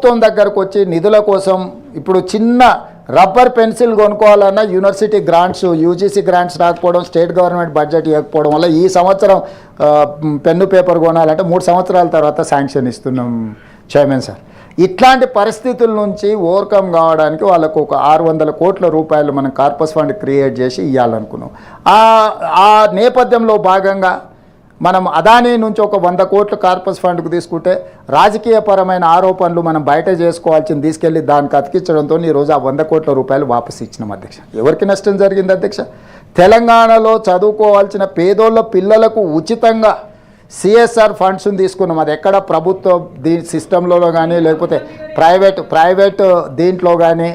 ప్రభుత్వం దగ్గరకు వచ్చి నిధుల కోసం ఇప్పుడు చిన్న రబ్బర్ పెన్సిల్ కొనుక్కోవాలన్నా యూనివర్సిటీ గ్రాంట్స్ యూజీసీ గ్రాంట్స్ రాకపోవడం స్టేట్ గవర్నమెంట్ బడ్జెట్ ఇవ్వకపోవడం వల్ల ఈ సంవత్సరం పెన్ను పేపర్ కొనాలంటే మూడు సంవత్సరాల తర్వాత శాంక్షన్ ఇస్తున్నాం చైర్మన్ సార్. ఇట్లాంటి పరిస్థితుల నుంచి ఓవర్కమ్ కావడానికి వాళ్ళకు ఒక ఆరు వందల కోట్ల రూపాయలు మనం కార్పస్ ఫండ్ క్రియేట్ చేసి ఇవ్వాలనుకున్నాం ఆ నేపథ్యంలో భాగంగా మనం అదానీ నుంచి ఒక వంద కోట్ల కార్పస్ ఫండ్కు తీసుకుంటే రాజకీయపరమైన ఆరోపణలు మనం బయట చేసుకోవాల్సింది తీసుకెళ్ళి దానికి అతికించడంతో ఈరోజు ఆ వంద కోట్ల రూపాయలు వాపసు ఇచ్చినాం అధ్యక్ష. ఎవరికి నష్టం జరిగింది అధ్యక్ష? తెలంగాణలో చదువుకోవాల్సిన పేదోళ్ళ పిల్లలకు ఉచితంగా సిఎస్ఆర్ ఫండ్స్ని తీసుకున్నాం. అది ఎక్కడ ప్రభుత్వ దీ సిస్టంలో కానీ లేకపోతే ప్రైవేట్ ప్రైవేట్ దీంట్లో కానీ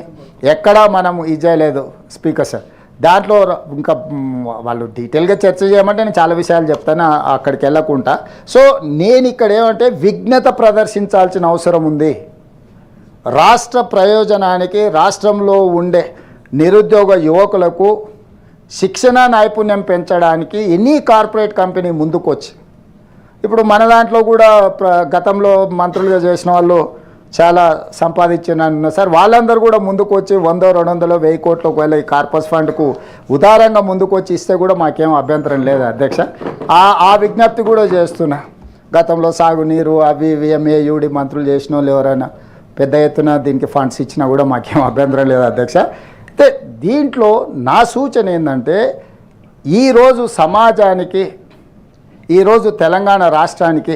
ఎక్కడా మనం ఇది చేయలేదు స్పీకర్ సార్. దాంట్లో ఇంకా వాళ్ళు డీటెయిల్గా చర్చ చేయమంటే నేను చాలా విషయాలు చెప్తాను అక్కడికి వెళ్ళకుండా. సో నేను ఇక్కడ ఏమంటే విఘ్నత ప్రదర్శించాల్సిన అవసరం ఉంది. రాష్ట్ర ప్రయోజనానికి రాష్ట్రంలో ఉండే నిరుద్యోగ యువకులకు శిక్షణ నైపుణ్యం పెంచడానికి ఎనీ కార్పొరేట్ కంపెనీ ముందుకొచ్చి. ఇప్పుడు మన దాంట్లో కూడా గతంలో మంత్రులుగా చేసిన వాళ్ళు చాలా సంపాదించిన సార్ వాళ్ళందరూ కూడా ముందుకు వచ్చి వందో రెండు వందలు వెయ్యి కోట్లు ఒకవేళ ఈ కార్పస్ ఫండ్కు ఉదారంగా ముందుకు వచ్చి ఇస్తే కూడా మాకేం అభ్యంతరం లేదు అధ్యక్ష. ఆ ఆ విజ్ఞప్తి కూడా చేస్తున్నా. గతంలో సాగునీరు అవి ఇవి ఎంఏయుడి మంత్రులు చేసిన వాళ్ళు ఎవరైనా పెద్ద ఎత్తున దీనికి ఫండ్స్ ఇచ్చినా కూడా మాకేం అభ్యంతరం లేదు అధ్యక్ష. అయితే దీంట్లో నా సూచన ఏంటంటే ఈరోజు సమాజానికి ఈరోజు తెలంగాణ రాష్ట్రానికి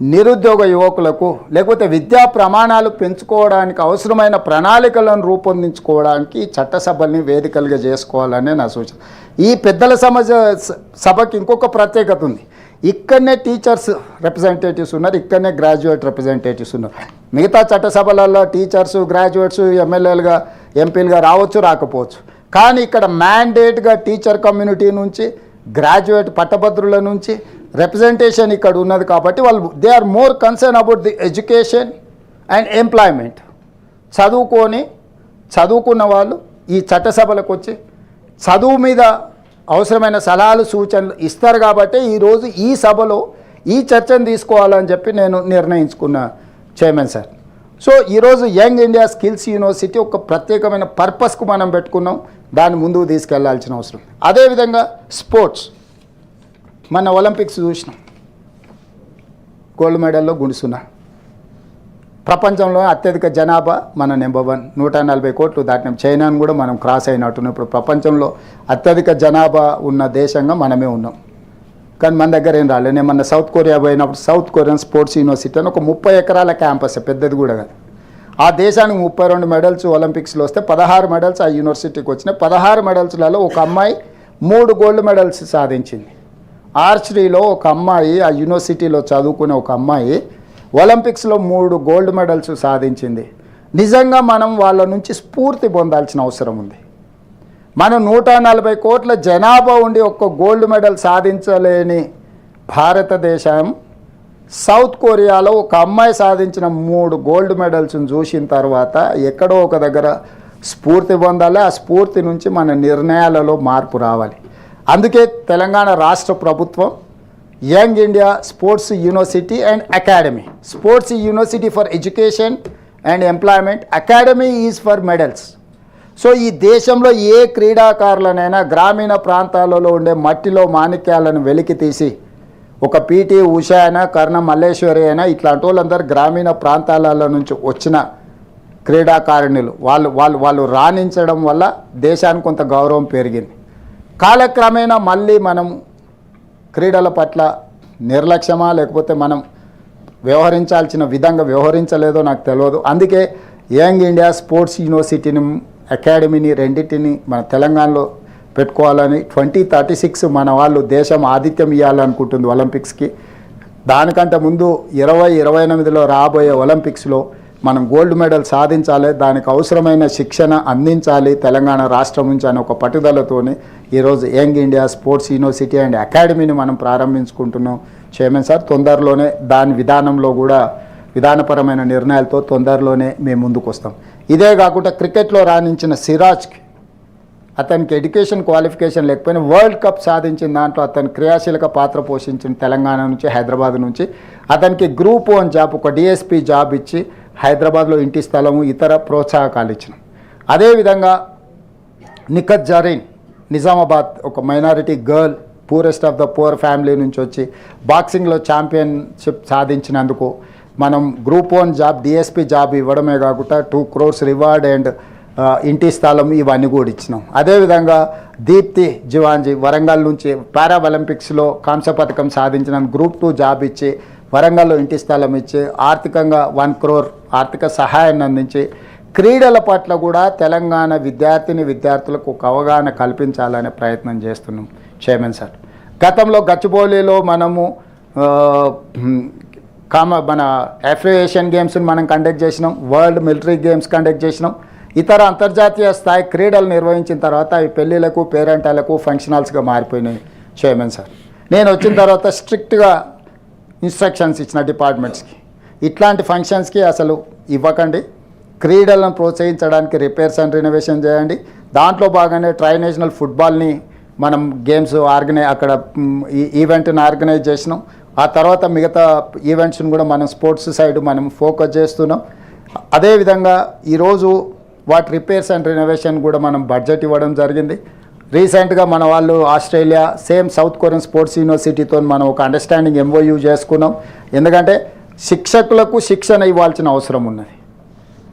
నిరుద్యోగ యువకులకు లేకపోతే విద్యా ప్రమాణాలు పెంచుకోవడానికి అవసరమైన ప్రణాళికలను రూపొందించుకోవడానికి చట్టసభల్ని వేదికలుగా చేసుకోవాలనే నా సూచన. ఈ పెద్దల సమాజ సభకి ఇంకొక ప్రత్యేకత ఉంది. ఇక్కడనే టీచర్స్ రిప్రజెంటేటివ్స్ ఉన్నారు ఇక్కడనే గ్రాడ్యుయేట్ రిప్రజెంటేటివ్స్ ఉన్నారు. మిగతా చట్టసభలలో టీచర్స్ గ్రాడ్యుయేట్స్ ఎమ్మెల్యేలుగా ఎంపీలుగా రావచ్చు రాకపోవచ్చు. కానీ ఇక్కడ మ్యాండేట్గా టీచర్ కమ్యూనిటీ నుంచి గ్రాడ్యుయేట్ పట్టభద్రుల నుంచి రిప్రజెంటేషన్ ఇక్కడ ఉన్నది కాబట్టి వాళ్ళు they are more concern about the education and employment చదువుకొని చదువుకున్న వాళ్ళు ఈ చట్టసభలకు వచ్చి చదువు మీద అవసరమైన సలహాలు సూచనలు ఇస్తారు కాబట్టి ఈరోజు ఈ సభలో ఈ చర్చను తీసుకోవాలని చెప్పి నేను నిర్ణయించుకున్న చైర్మన్ సార్. సో ఈరోజు యంగ్ ఇండియా స్కిల్స్ యూనివర్సిటీ ఒక ప్రత్యేకమైన పర్పస్కు మనం పెట్టుకున్నాం. దాన్ని ముందుకు తీసుకెళ్ళాల్సిన అవసరం. అదేవిధంగా స్పోర్ట్స్. మన ఒలింపిక్స్ చూసినాం. గోల్డ్ మెడల్లో గుణసున్నా ప్రపంచంలో అత్యధిక జనాభా మన నెంబర్ వన్. నూట నలభై కోట్లు దాటినాం. చైనాను కూడా మనం క్రాస్ అయినట్టున్నాం. ఇప్పుడు ప్రపంచంలో అత్యధిక జనాభా ఉన్న దేశంగా మనమే ఉన్నాం. కానీ మన దగ్గర ఏం రాలేదు. నేను మన సౌత్ కొరియా పోయినప్పుడు సౌత్ కొరియన్ స్పోర్ట్స్ యూనివర్సిటీ అని ఒక ముప్పై ఎకరాల క్యాంపస్ పెద్దది కూడా కాదు. ఆ దేశానికి ముప్పై రెండు మెడల్స్ ఒలింపిక్స్లో వస్తే పదహారు మెడల్స్ ఆ యూనివర్సిటీకి వచ్చినాయి. పదహారు మెడల్స్లలో ఒక అమ్మాయి మూడు గోల్డ్ మెడల్స్ సాధించింది. ఆర్చరీలో ఒక అమ్మాయి ఆ యూనివర్సిటీలో చదువుకునే ఒక అమ్మాయి ఒలింపిక్స్లో మూడు గోల్డ్ మెడల్స్ సాధించింది. నిజంగా మనం వాళ్ళ నుంచి స్ఫూర్తి పొందాల్సిన అవసరం ఉంది. మనం నూట నలభై కోట్ల జనాభా ఉండి ఒక్క గోల్డ్ మెడల్ సాధించలేని భారతదేశం సౌత్ కొరియాలో ఒక అమ్మాయి సాధించిన మూడు గోల్డ్ మెడల్స్ని చూసిన తర్వాత ఎక్కడో ఒక దగ్గర స్ఫూర్తి పొందాలి. ఆ స్ఫూర్తి నుంచి మన నిర్ణయాలలో మార్పు రావాలి. అందుకే తెలంగాణ రాష్ట్ర ప్రభుత్వం young India sports university and academy. Sports university for education and employment. Academy is for medals. So ఈ దేశంలో ఏ క్రీడాకారులనైనా గ్రామీణ ప్రాంతాలలో ఉండే మట్టిలో మాణిక్యాలను వెలికి తీసి ఒక పీటీ ఉష అయినా కర్ణ మల్లేశ్వరి అయినా ఇట్లాంటి వాళ్ళందరూ గ్రామీణ ప్రాంతాలలో నుంచి వచ్చిన క్రీడాకారిణులు. వాళ్ళు వాళ్ళు వాళ్ళు రాణించడం వల్ల దేశానికి కొంత గౌరవం పెరిగింది. కాలక్రమేణా మళ్ళీ మనం క్రీడల పట్ల నిర్లక్ష్యమా లేకపోతే మనం వ్యవహరించాల్సిన విధంగా వ్యవహరించలేదో నాకు తెలియదు అందుకే యంగ్ ఇండియా స్పోర్ట్స్ యూనివర్సిటీని అకాడమీని రెండింటిని మన తెలంగాణలో పెట్టుకోవాలని ట్వంటీ థర్టీ సిక్స్ మన వాళ్ళు దేశం ఆతిథ్యం ఇవ్వాలనుకుంటుంది ఒలింపిక్స్కి. దానికంటే ముందు ఇరవై ఇరవై ఎనిమిదిలో రాబోయే ఒలింపిక్స్లో మనం గోల్డ్ మెడల్ సాధించాలి దానికి అవసరమైన శిక్షణ అందించాలి తెలంగాణ రాష్ట్రం నుంచి అనే ఒక పట్టుదలతోని ఈరోజు young India sports university and అకాడమీని మనం ప్రారంభించుకుంటున్నాం. చైర్మన్ సార్ తొందరలోనే దాని విధానంలో కూడా విధానపరమైన నిర్ణయాలతో తొందరలోనే మేము ముందుకు వస్తాం. ఇదే కాకుండా క్రికెట్లో రాణించిన సిరాజ్కి అతనికి ఎడ్యుకేషన్ క్వాలిఫికేషన్ లేకపోయినా వరల్డ్ కప్ సాధించిన దాంట్లో అతను క్రియాశీలక పాత్ర పోషించిన తెలంగాణ నుంచి హైదరాబాద్ నుంచి. అతనికి గ్రూప్ వన్ జాబ్ ఒక డిఎస్పీ జాబ్ ఇచ్చి హైదరాబాద్లో ఇంటి స్థలము ఇతర ప్రోత్సాహకాలు ఇచ్చినాం. అదేవిధంగా నిఖత్ జరీన్ నిజామాబాద్ ఒక minority girl poorest of the poor family నుంచి వచ్చి బాక్సింగ్లో ఛాంపియన్షిప్ సాధించినందుకు మనం group one job D S P job ఇవ్వడమే కాకుండా టూ క్రోర్స్ రివార్డ్ అండ్ ఇంటి స్థలం ఇవన్నీ కూడా ఇచ్చినాం. అదేవిధంగా దీప్తి జివాంజీ వరంగల్ నుంచి పారా ఒలింపిక్స్లో కాంస్య పథకం సాధించిన గ్రూప్ టూ జాబ్ ఇచ్చి వరంగల్లో ఇంటి స్థలం ఇచ్చి ఆర్థికంగా వన్ క్రోర్ ఆర్థిక సహాయాన్ని అందించి క్రీడల పట్ల కూడా తెలంగాణ విద్యార్థిని విద్యార్థులకు ఒక అవగాహన కల్పించాలనే ప్రయత్నం చేస్తున్నాం చైర్మన్ సార్. గతంలో గచ్చిబౌలిలో మనము కామ మన అఫ్రియేషన్ గేమ్స్ని మనం కండక్ట్ చేసినాం వరల్డ్ మిలిటరీ గేమ్స్ కండక్ట్ చేసినాం. ఇతర అంతర్జాతీయ స్థాయి క్రీడలు నిర్వహించిన తర్వాత అవి పెళ్ళిళ్ళకు పేరెంటాలకు ఫంక్షన్ హాల్స్గా మారిపోయినాయి చైర్మన్ సార్. నేను వచ్చిన తర్వాత స్ట్రిక్ట్గా ఇన్స్ట్రక్షన్స్ ఇచ్చిన డిపార్ట్మెంట్స్కి ఇట్లాంటి ఫంక్షన్స్కి అసలు ఇవ్వకండి. క్రీడలను ప్రోత్సహించడానికి రిపేర్స్ అండ్ రినోవేషన్ చేయండి. దాంట్లో బాగానే ట్రై నేషనల్ ఫుట్బాల్ని మనం గేమ్స్ ఆర్గనైజ్ అక్కడ ఈ ఈవెంట్ని ఆర్గనైజ్ చేసినాం. ఆ తర్వాత మిగతా ఈవెంట్స్ని కూడా మనం స్పోర్ట్స్ సైడ్ మనం ఫోకస్ చేస్తున్నాం. అదేవిధంగా ఈరోజు వాటి రిపేర్స్ అండ్ రినోవేషన్ కూడా మనం బడ్జెట్ ఇవ్వడం జరిగింది. రీసెంట్గా మన వాళ్ళు Australia same south Korean sports యూనివర్సిటీతో మనం ఒక అండర్స్టాండింగ్ ఎంఓయూ చేసుకున్నాం. ఎందుకంటే శిక్షకులకు శిక్షణ ఇవ్వాల్సిన అవసరం ఉన్నది.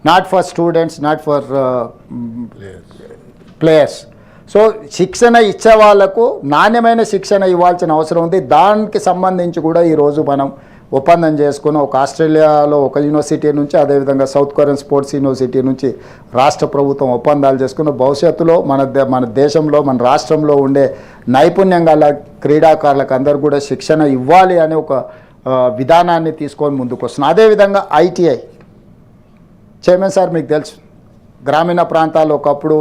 Not for students not for players so శిక్షణ ఇచ్చే వాళ్ళకు నాణ్యమైన శిక్షణ ఇవ్వాల్సిన అవసరం ఉంది. దానికి సంబంధించి కూడా ఈరోజు మనం ఒప్పందం చేసుకుని ఒక ఆస్ట్రేలియాలో ఒక యూనివర్సిటీ నుంచి అదేవిధంగా సౌత్ కొరియన్ స్పోర్ట్స్ యూనివర్సిటీ నుంచి రాష్ట్ర ప్రభుత్వం ఒప్పందాలు చేసుకుని భవిష్యత్తులో మన దే- మన దేశంలో మన రాష్ట్రంలో ఉండే నైపుణ్యం గల క్రీడాకారులకు అందరూ కూడా శిక్షణ ఇవ్వాలి అనే ఒక విధానాన్ని తీసుకొని ముందుకు వస్తున్నాం అదేవిధంగా ఐటీఐ. చైర్మన్ సార్ మీకు తెలుసు గ్రామీణ ప్రాంతాల్లో ఒకప్పుడు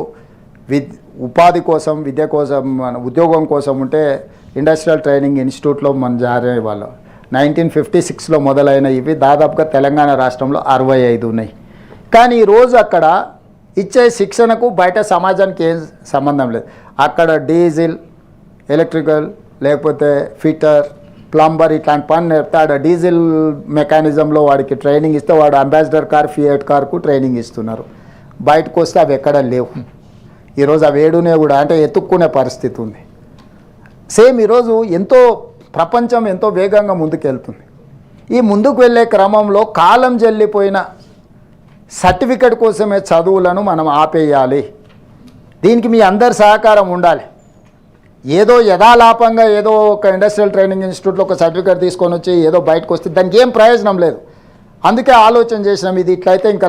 విద్ ఉపాధి కోసం విద్య కోసం మన ఉద్యోగం కోసం ఉంటే ఇండస్ట్రియల్ ట్రైనింగ్ ఇన్స్టిట్యూట్లో మన జారే వాళ్ళం నైన్టీన్ ఫిఫ్టీ సిక్స్లో మొదలైన ఇవి దాదాపుగా తెలంగాణ రాష్ట్రంలో అరవై ఐదు ఉన్నాయి. కానీ ఈరోజు అక్కడ ఇచ్చే శిక్షణకు బయట సమాజానికి ఏం సంబంధం లేదు. అక్కడ డీజిల్ ఎలక్ట్రికల్ లేకపోతే ఫిటర్ ప్లంబర్ ఇట్లాంటి పని నేర్పితే ఆడ డీజిల్ మెకానిజంలో వాడికి ట్రైనింగ్ ఇస్తే వాడు అంబాసిడర్ కార్ ఫియట్ కార్కు ట్రైనింగ్ ఇస్తున్నారు. బయటకు వస్తే అవి ఎక్కడ లేవు. ఈరోజు అవి ఏడునే కూడా అంటే ఎత్తుక్కునే పరిస్థితి ఉంది. సేమ్ ఈరోజు ఎంతో ప్రపంచం ఎంతో వేగంగా ముందుకెళ్తుంది. ఈ ముందుకు వెళ్ళే క్రమంలో కాలం జల్లిపోయిన సర్టిఫికెట్ కోసమే చదువులను మనం ఆపేయాలి. దీనికి మీ అందరి సహకారం ఉండాలి. ఏదో యథాలాపంగా ఏదో ఒక ఇండస్ట్రియల్ ట్రైనింగ్ ఇన్స్టిట్యూట్లో ఒక సర్టిఫికేట్ తీసుకొని వచ్చి ఏదో బయటకు వస్తే దానికి ఏం ప్రయోజనం లేదు. అందుకే ఆలోచన చేసినాం ఇది ఇట్లయితే ఇంకా